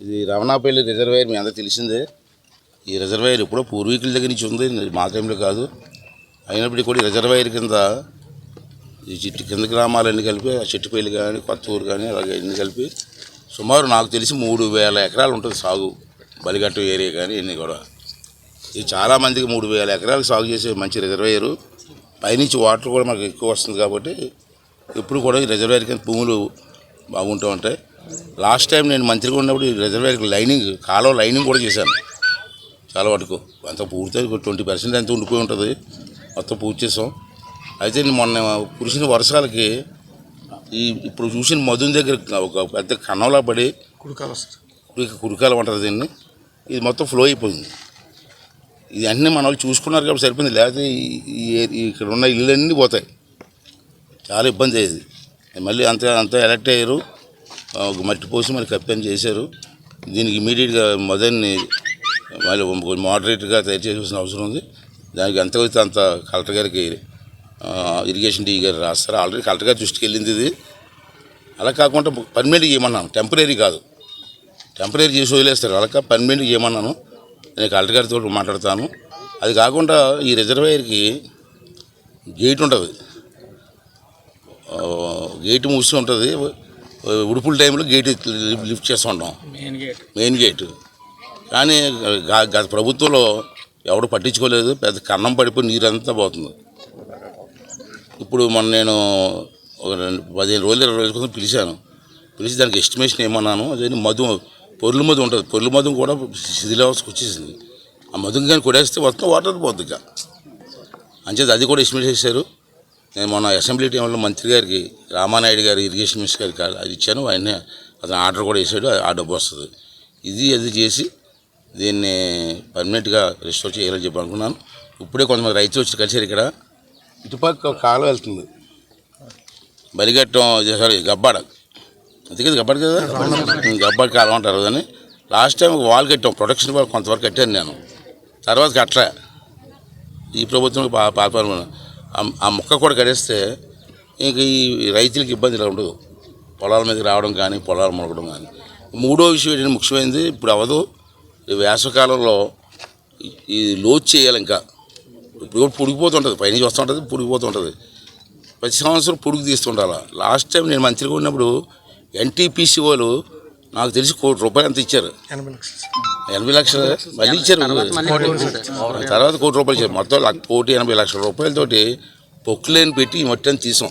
ఇది రమణాపల్లి రిజర్వాయర్ మీ అందరూ తెలిసిందే. ఈ రిజర్వాయర్ ఇప్పుడు పూర్వీకుల దగ్గర నుంచి ఉంది మా టైంలో కాదు. అయినప్పటికీ కూడా రిజర్వాయర్ కింద ఈ చెట్టు కింద గ్రామాలన్నీ కలిపి చెట్టుపల్లి కానీ కొత్తూరు కానీ అలాగే అన్ని కలిపి సుమారు నాకు తెలిసి మూడు వేల ఎకరాలు ఉంటుంది సాగు బలిగట్టు ఏరియా కానీ ఇన్ని కూడా. ఇది చాలామందికి మూడు వేల ఎకరాలు సాగు చేసే మంచి రిజర్వాయరు. పైనుంచి వాటర్ కూడా మనకు ఎక్కువ వస్తుంది కాబట్టి ఎప్పుడు కూడా ఈ రిజర్వాయర్ కింద భూములు బాగుంటూ ఉంటాయి. లాస్ట్ టైం నేను మంత్రిగా ఉన్నప్పుడు ఈ రిజర్వాయర్కి లైనింగ్ కాలువ లైనింగ్ కూడా చేశాను. చాలా వరకు అంత పూర్తి ట్వంటీ పర్సెంట్ ఎంత ఉండిపోయి ఉంటుంది. మొత్తం పూర్తి చేసాం. అయితే మొన్న కురిసిన వర్షాలకి ఈ ఇప్పుడు చూసిన మధుని దగ్గర ఒక పెద్ద కన్నంలా పడి కుడుకాలు వస్తుంది కురికాలు ఉంటుంది దీన్ని. ఇది మొత్తం ఫ్లో అయిపోయింది. ఇది అన్నీ మన వాళ్ళు చూసుకున్నారు కాబట్టి సరిపోయింది. లేకపోతే ఈ- ఇక్కడ ఉన్న ఇళ్ళన్నీ పోతాయి. చాలా ఇబ్బంది అయ్యేది. మళ్ళీ అంత అంత ఎలక్ట్ అయ్యారు. ఒక మట్టి పోసి మరి కప్పని చేశారు. దీనికి ఇమీడియట్గా మొదటిని మళ్ళీ మోడరేట్గా తయారు చేయాల్సిన అవసరం ఉంది. దానికి ఎంత అయితే అంత కలెక్టర్ గారికి ఇరిగేషన్ డీ గారు రాస్తారు. ఆల్రెడీ కలెక్టర్ గారి దృష్టికి వెళ్ళింది ఇది. అలా కాకుండా పర్మనెంట్ చేయమన్నాను టెంపరీ కాదు. టెంపరీ చేసి వదిలేస్తారు. అలా పర్మనెంట్ చేయమన్నాను నేను కలెక్టర్ గారితో మాట్లాడతాను. అది కాకుండా ఈ రిజర్వాయర్కి గేట్ ఉంటుంది. గేట్ మూసి ఉంటుంది. ఉడుపుల టైంలో గేట్ లిఫ్ట్ చేస్తూ ఉంటాం. Main gate. Main gate. కానీ గత ప్రభుత్వంలో ఎవడు పట్టించుకోలేదు. పెద్ద కన్నం పడిపోయి నీరంతా పోతుంది. ఇప్పుడు మొన్న నేను ఒక రెండు పదిహేను రోజులు ఇరవై రోజుల కోసం పిలిచాను. పిలిచి దానికి ఎస్టిమేషన్ ఏమన్నాను అదే మధు పొర్లు మధు ఉంటుంది. పొర్లు మధు కూడా శిథిలావస్థకు వచ్చేసింది. ఆ మధుని కానీ కొడేస్తే మొత్తం వాటర్ పోతుంది ఇక అంచేది అది కూడా ఎస్టిమేట్ చేశారు. నేను మొన్న అసెంబ్లీ టైంలో మంత్రి గారికి రామానాయుడు గారు ఇరిగేషన్ మినిస్టర్ గారికి అది ఇచ్చాను. ఆయన అతను ఆర్డర్ కూడా వేసాడు. ఆ డబ్బు వస్తుంది. ఇది అది చేసి దీన్ని పర్మనెంట్గా రిస్టోర్ చేయాలని చెప్పి అనుకున్నాను. ఇప్పుడే కొంతమంది రైతులు వచ్చి కలిసారు ఇక్కడ. ఇటుపక్క కాలు వెళ్తుంది. బలిగట్టం సారీ గబ్బాడ. అంతే కదా గబ్బాడ కదా? గబ్బాడ కాలువ అంటారు కానీ లాస్ట్ టైం వాల్ కట్టాం ప్రొటెక్షన్ వాల్ కొంతవరకు కట్టాను నేను. తర్వాత కట్టలే. ఈ ప్రభుత్వం పాల్పడ ఆ మొక్క కూడా కడేస్తే ఇంక ఈ రైతులకి ఇబ్బంది ఇలా ఉండదు. పొలాల మీదకి రావడం కానీ పొలాలు మొలకడం కానీ. మూడో విషయం ఏంటంటే ముఖ్యమైనది ఇప్పుడు అవ్వదు. ఈ వేసవకాలంలో ఈ- ఈ లోడ్ చేయాలి ఇంకా. ఇప్పుడు కూడా పుడిగిపోతుంటుంది పైనుంచి వస్తుంటుంది పుడిగిపోతుంటుంది ప్రతి సంవత్సరం పురుగు తీస్తుండాలి. లాస్ట్ టైం నేను మంత్రిగా ఉన్నప్పుడు ఎన్టీపీసీ వాళ్ళు నాకు తెలిసి కోటి రూపాయలు అంత ఇచ్చారు. ఎనభై లక్షలు మళ్ళీ ఇచ్చారు. తర్వాత కోటి రూపాయలు ఇచ్చారు. మొత్తం కోటి ఎనభై లక్షల రూపాయలతోటి పొక్కులేని పెట్టి ఈ మట్టి అంతా తీసాం.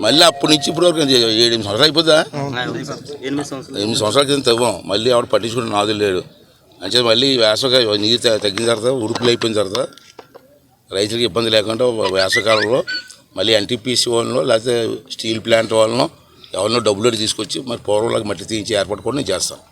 మళ్ళీ అప్పటి నుంచి ఇప్పుడు వరకు ఏడు సంవత్సరాలు అయిపోద్దా? ఎనిమిది సంవత్సరాలు. క్రితం తవ్వాం. మళ్ళీ ఆవిడ పట్టించుకుని నాదులు లేడు. అంటే మళ్ళీ వేసవగా నీరు తగ్గిన తర్వాత ఉడుపులు అయిపోయిన తర్వాత రైతులకు ఇబ్బంది లేకుండా వేసవకాలంలో మళ్ళీ ఎన్టీపీసీ వాళ్ళనో లేకపోతే స్టీల్ ప్లాంట్ వాళ్ళనో ఎవరినో డబ్బులు తీసుకొచ్చి మరి పూర్వంలాగా మట్టి తీయించి ఏర్పాటు కూడా నేను చేస్తాను.